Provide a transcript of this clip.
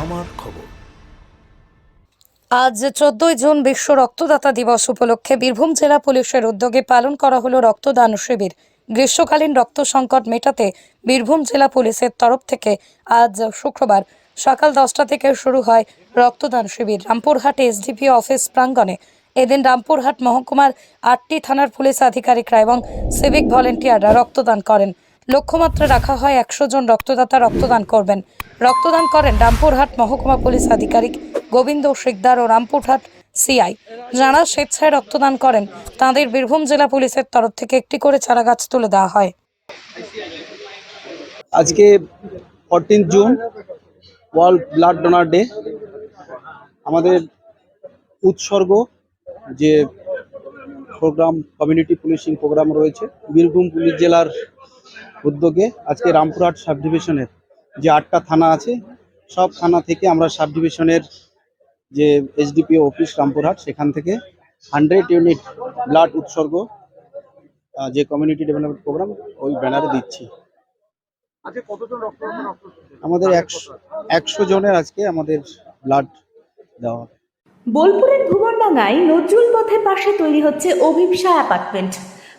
আমার খবর। আজ চোদ্দই জুন বিশ্ব রক্তদাতা দিবস উপলক্ষে বীরভূম জেলা পুলিশের উদ্যোগে পালন করা হলো রক্তদান শিবির। গ্রীষ্মকালীন রক্ত সংকট মেটাতে বীরভূম জেলা পুলিশের তরফ থেকে আজ শুক্রবার সকাল দশটা থেকে শুরু হয় রক্তদান শিবির। রামপুরহাট এসডিপি অফিস প্রাঙ্গণে এদিন রামপুরহাট মহকুমার আটটি থানার পুলিশ আধিকারিকরা এবং সিভিক ভলেন্টিয়াররা রক্তদান করেন। লক্ষ্যমাত্রা রাখা হয় একশো জন রক্তদাতা রক্তদান করবেন। রক্তদান করেন রামপুরহাট মহকুমা পুলিশ আধিকারিক গোবিন্দ শিকদার ও রামপুরহাট সিআই। যারা স্বেচ্ছায় রক্তদান করেন, তাদের বীরভূম জেলা পুলিশের তরফ থেকে একটি করে চারা গাছ তুলে দেওয়া হয়। আজকে fourteen June world blood donor day আমাদের উৎসর্গ যে প্রোগ্রাম কমিউনিটি পুলিশিং প্রোগ্রাম রয়েছে, বীরভূম পুলিশ জেলার উদ্যোগে আজকে রামপুরহাট সাব ডিভিশনের যে আটটা থানা আছে সব থানা থেকে আমরা সাব ডিভিশনের যে এসডিপিও অফিস রামপুরহাট সেখান থেকে হান্ড্রেড ইউনিট ব্লাড উৎসর্গ যে কমিউনিটি ডেভেলপমেন্ট প্রোগ্রাম ওই ব্যানারে দিচ্ছি। আমাদের একশো একশো জনের আজকে আমাদের ব্লাড দেওয়া হবে। বোলপুরের ভুবনডাঙ্গায় নজরুল পথের পাশে তৈরি হচ্ছে অভিপসা অ্যাপার্টমেন্ট